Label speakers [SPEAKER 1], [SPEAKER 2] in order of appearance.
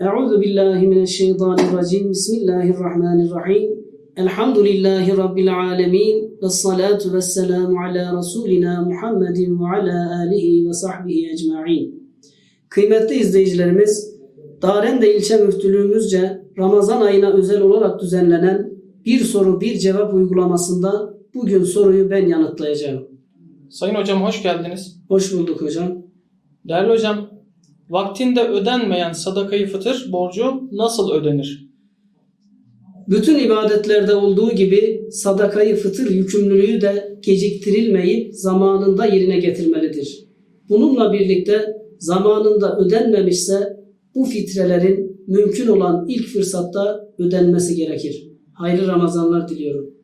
[SPEAKER 1] Euzu billahi mineşşeytanirracim. Bismillahirrahmanirrahim. Elhamdülillahi rabbil alamin. Ves salatu vesselamu ala rasulina Muhammedin ve ala alihi ve sahbihi ecmaîn. Kıymetli izleyicilerimiz, Darende ilçe müftülüğümüzce Ramazan ayına özel olarak düzenlenen bir soru bir cevap uygulamasında bugün soruyu ben yanıtlayacağım.
[SPEAKER 2] Sayın hocam hoş geldiniz.
[SPEAKER 1] Hoş bulduk hocam.
[SPEAKER 2] Değerli hocam, vaktinde ödenmeyen sadakayı fıtır borcu nasıl ödenir?
[SPEAKER 1] Bütün ibadetlerde olduğu gibi sadakayı fıtır yükümlülüğü de geciktirilmeyip zamanında yerine getirmelidir. Bununla birlikte zamanında ödenmemişse bu fitrelerin mümkün olan ilk fırsatta ödenmesi gerekir. Hayırlı Ramazanlar diliyorum.